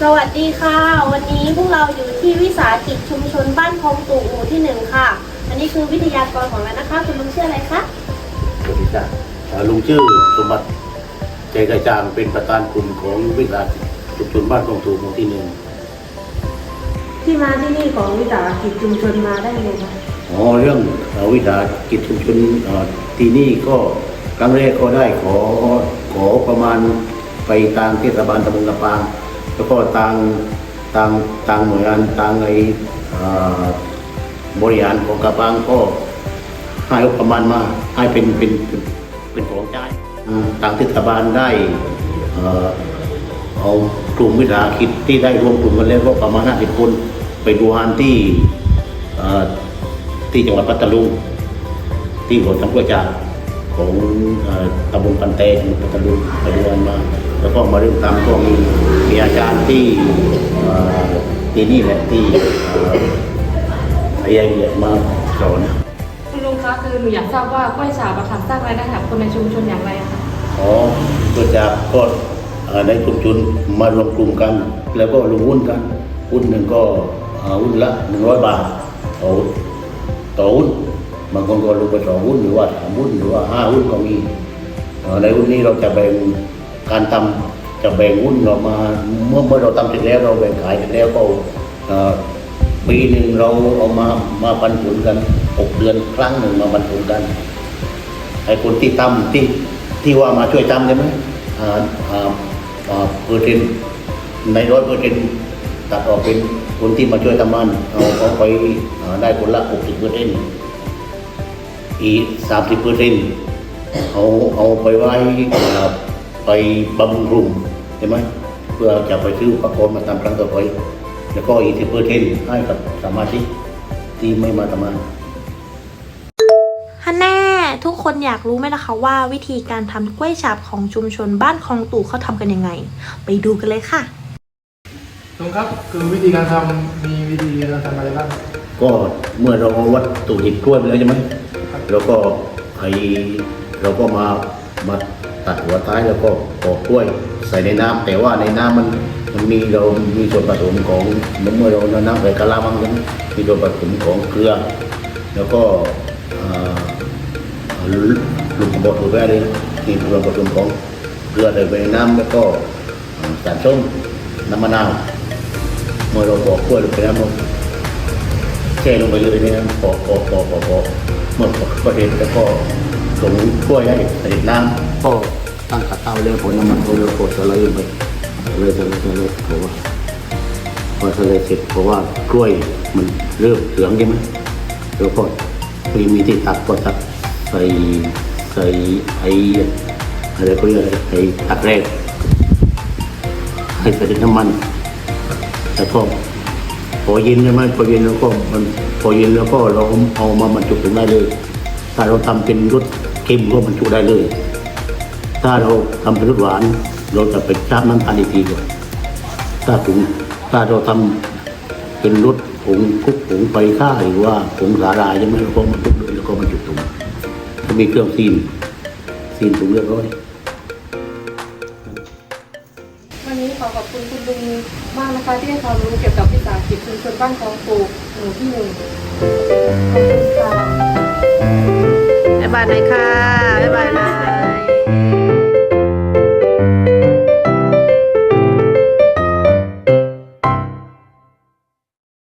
สวัสดีค่ะ วันนี้พวกเราอยู่ที่วิสาหกิจชุมชนบ้านคลองตู่หมู่ที่หนึ่งค่ะ อันนี้คือวิทยากรของเรานะคะคุณลุงชื่ออะไรคะสวัสดีจ้ะเอ่อลุงชื่อสมบัติใจกระจ่างเป็นประธานกลุ่มของวิสาหกิจชุมชนบ้านตรงถูกหมู่ที่หนึ่งที่มาที่นี่ของวิสาหกิจชุมชนมาได้ไงคะอ๋อเรื่องเอ่อวิสาหกิจชุมชนเอ่อที่นี่ก็ครั้งแรกก็ได้ขอขอประมาณไปทางเทศบาลตำบลลำปาง แล้วก็ทางทางทางหน่วยงานทางในเอ่อบริหารของกระปางก็ให้ประมาณมาให้เป็นเป็นเป็นเป็นของใช้อืมทางเทศบาลได้เอ่อเอากลุ่มวิสาหกิจที่ได้รวมกลุ่มกันแล้วก็ประมาณ50คนไปดูงานที่ที่จังหวัดปัตตานีที่หัวทำกระจา ของตำบลปันเตจังหวัดปัตตานีไปดูงานมา แล้วก็มาเริ่มทำก็มีมีอาจารย์ที่เอ่อที่นี่แหละที่เอ่อไอ้ยังเนี่ยมาสอนคุณลุงคะคือหนูอยากทราบว่ากล้วยฉาบอะค่ะสร้างรายได้ให้กับคนในชุมชนอย่างไรคะอ๋อก็จากก็ในกลุ่มชนมารวมกลุ่มกัน แล้วก็ลงหุ้นกันหุ้นหนึ่งก็หุ้นละหนึ่งร้อยบาทต่อต่อหุ้น บางคนก็ลงไปสองหุ้นหรือว่าสามหุ้นหรือว่าห้าหุ้นก็มีเอ่อในหุ้นนี้เราจะแบ่งการทำจะแบ่งหุ้นเรามาเมื่อเมื่อเราทำเสร็จแล้วเราแบ่งขายเสร็จแล้วก็ปีหนึ่งเราเอามามาปันผลกันหกเดือนครั้งหนึ่งมาปันผลกันไอ้คนที่ทำที่ที่ว่ามาช่วยทำใช่ไหมอ่าอ่าอ่าเปอร์เซ็นต์ในร้อยเปอร์เซ็นต์ตัดออกเป็นคนที่มาช่วยทำมันเอาเขาไปอ่าได้ผลละหกสิบเปอร์เซ็นต์ อีสามสิบเปอร์เซ็นต์เอาเอาไปไว้อ่าไปบำรุงกลุ่มใช่ไหมเพื่อจะไปซื้ออุปกรณ์มาทำครั้งต่อไปแล้วก็อีกสิบเปอร์เซ็นต์ให้กับสมาชิกที่ไม่มาทำงานฮันแน่ทุกคนอยากรู้ไหมล่ะคะว่าวิธีการทำกล้วยฉาบของชุมชนบ้านคลองตู่เขาทำกันยังไง ไปดูกันเลยค่ะลุงครับคือวิธีการทำมีวิธีการทำอะไรบ้างก็เมื่อเราเอาวัตถุดิบกล้วยไปแล้วใช่ไหม เราก็ไอเราก็มามาตัดหัวท้ายแล้วก็ปอกกล้วยใส่ในน้ำแต่ว่าในน้ำมันมันมีเรามีส่วนผสมของเมื่อเราน้ำใส่กะลามังนั้นมีส่วนผสมของเกลือ แล้วก็ลูกกระบอกถูกไหมเลยนี่ส่วนผสมของเกลือใส่ไปในน้ำแล้วก็สารส้มน้ำมะนาวเมื่อเราปอกกล้วยลงไปแล้ว แช่ลงไปเลยเนี่ยนะปอกปอกปอกปอกปอกเมื่อปอกก็เห็นแล้วก็ส่งกล้วยให้ใส่น้ำก็ตั้งกระเตาเลยผลน้ำมันก็เลยกดสไลด์ลงไปเลยสไลด์สไลด์เพราะว่าพอสไลเสร็จเพราะว่ากล้วยมันเริ่มเหลืองใช่ไหมแล้วก็พอมีที่ตักก็ตักใส่ใส่ไอ้อะไรก็เรียกไรไอ้ตักแรกให้ใส่น้ำมันแล้วก็ พอเย็นใช่ไหมพอเย็นแล้วก็มันพอเย็นแล้วก็เราเอามาบรรจุถึงได้เลย ถ้าเราทำเป็นรสเค็มก็บรรจุได้เลย ถ้าเราทำเป็นรสหวาน เราจะไปชาบน้ำตาลอีกทีก่อนถ้าถุงถ้าเราทำเป็นรสผงคุกผงไปฆ่าหรือว่าผงสาลายใช่ไหมเราก็บรรจุเลยแล้วก็บรรจุถุงมีเครื่องซีนซีนถุงเรียบร้อย นนี้ขอขอบคุณคุณลุงมากนะคะที่ให้ความรู้เกี่ยวกับวิสาหกิจชุมชนบ้านคลองปู่หมู่ที่หนึ่งขอบคุณค่ะบ๊ายบายเลยค่ะบ๊ายบายนะ